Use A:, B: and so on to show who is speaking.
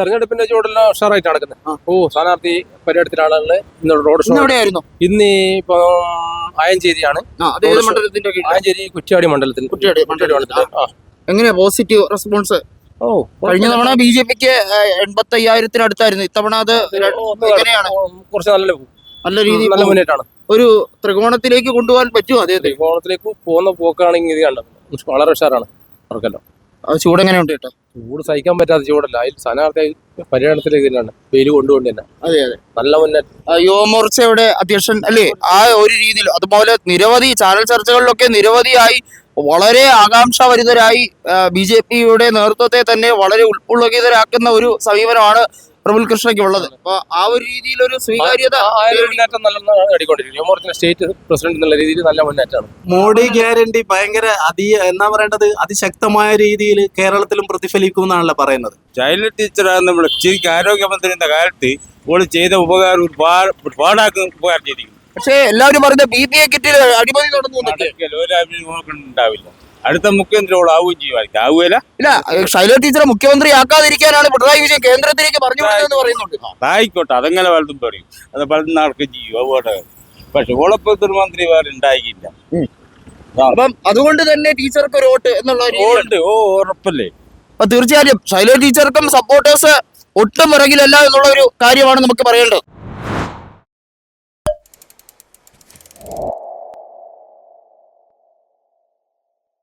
A: തെരഞ്ഞെടുപ്പിന്റെ ചൂടെല്ലാം ഉഷാറായിട്ട് നടക്കുന്നത്. ഓ സ്ഥാനാർത്ഥി പര്യടനത്തിലാണ് ഇന്ന് റോഡ് ഷോ
B: ഇന്ന് എവിടെയായിരുന്നു
A: ഇന്ന് ഇപ്പൊ ആയഞ്ചേരിയാണ്? ആയഞ്ചേരി കുറ്റ്യാടി മണ്ഡലത്തിൽ.
B: കുറ്റ്യാടി
A: മണ്ഡലത്തിൽ.
B: എങ്ങനെയാ പോസിറ്റീവ് റെസ്പോൺസ്?
A: ഓ
B: കഴിഞ്ഞ തവണ ബി ജെ പിക്ക് എൺപത്തി അയ്യായിരത്തിനടുത്തായിരുന്നു ഇത്തവണ അത് എങ്ങനെയാണ്?
A: കുറച്ച് നല്ല
B: നല്ല രീതിയിൽ
A: നല്ല മുന്നേറ്റാണ്
B: ഒരു ത്രികോണത്തിലേക്ക് കൊണ്ടുപോകാൻ പറ്റുമോ അതേ
A: ത്രികോണത്തിലേക്ക് പോകുന്ന പോക്കാണെങ്കിൽ ഇത് കണ്ടത്. വളരെ ഉഷാറാണ്. അവർക്കെല്ലാം
B: അത് ചൂട് എങ്ങനെയുണ്ട് കേട്ടോ?
A: ചൂട് സഹിക്കാൻ പറ്റാത്ത ചൂടല്ല. അതിൽ സ്ഥാനാർത്ഥി പര്യടനത്തിലേക്ക് തന്നെയാണ് വെയിൽ കൊണ്ടുകൊണ്ട് തന്നെ.
B: അതെ അതെ.
A: നല്ല മുന്നേറ്റം.
B: യുവമോർച്ചയുടെ അധ്യക്ഷൻ അല്ലേ? ആ ഒരു രീതിയിൽ അതുപോലെ നിരവധി ചാനൽ ചർച്ചകളിലൊക്കെ നിരവധിയായി വളരെ ആകാംക്ഷാഭരിതരായി ബി ജെ പിയുടെ നേതൃത്വത്തെ തന്നെ വളരെ ഉൾപ്പുളകിതരാക്കുന്ന ഒരു സമീപനമാണ് പ്രഫുൽ കൃഷ്ണയ്ക്ക് ഉള്ളത്. അപ്പൊ ആ ഒരു രീതിയിൽ ഒരു സ്വീകാര്യത
A: ആ- ഒരു മുന്നേറ്റം നല്ല നേടിക്കൊണ്ടിരിക്കും യുവമോർച്ചിന്റെ സ്റ്റേറ്റ് പ്രസിഡന്റ് എന്നുള്ള രീതിയിൽ നല്ല മുന്നേറ്റമാണ്.
C: മോഡി ഗ്യാരണ്ടി ഭയങ്കര അതി എന്നാ പറയേണ്ടത്? അതിശക്തമായ രീതിയിൽ കേരളത്തിലും പ്രതിഫലിക്കും എന്നാണല്ലോ പറയുന്നത്.
D: ചൈൽഡ് ടീച്ചറാണ് നമ്മൾ ശരിക്കും ആരോഗ്യമന്ത്രി എന്ന കാലത്ത് ഓൾ ചെയ്ത ഉപകാരം ഒരുപാട് ഒരുപാടാക്കും ഉപകാരം ചെയ്തിരിക്കുന്നു.
B: പക്ഷേ എല്ലാവരും പറയുന്നത് ബി പി എ കിറ്റിൽ അടിമതി നടന്നു എന്നൊക്കെ.
D: അടുത്ത മുഖ്യമന്ത്രിയോട് ആവുകയും ചെയ്യുമായിരിക്കും. ആവുകയില്ല?
B: ഇല്ല ശൈല ടീച്ചറെ മുഖ്യമന്ത്രി ആക്കാതിരിക്കാനാണ് പിണറായി വിജയൻ കേന്ദ്രത്തിലേക്ക് പറഞ്ഞു പറയുന്നുണ്ട്.
D: ആയിക്കോട്ടെ അതങ്ങനെ പലതും പറയും. അത് പലതും നടക്കുകയും ചെയ്യും അതുപോലെ പക്ഷെ ഓളപ്പത്തൊരു മന്ത്രി വേറെ ഉണ്ടായിക്കില്ല.
B: അപ്പം അതുകൊണ്ട് തന്നെ ടീച്ചർക്ക് ഒരു വോട്ട് എന്നുള്ള
D: വോട്ട് ഓ ഉറപ്പല്ലേ?
B: അപ്പൊ തീർച്ചയായും ശൈല ടീച്ചർക്കും സപ്പോർട്ടേഴ്സ് ഒട്ടും പിറകിലല്ല എന്നുള്ള ഒരു കാര്യമാണ് നമുക്ക് പറയേണ്ടത്.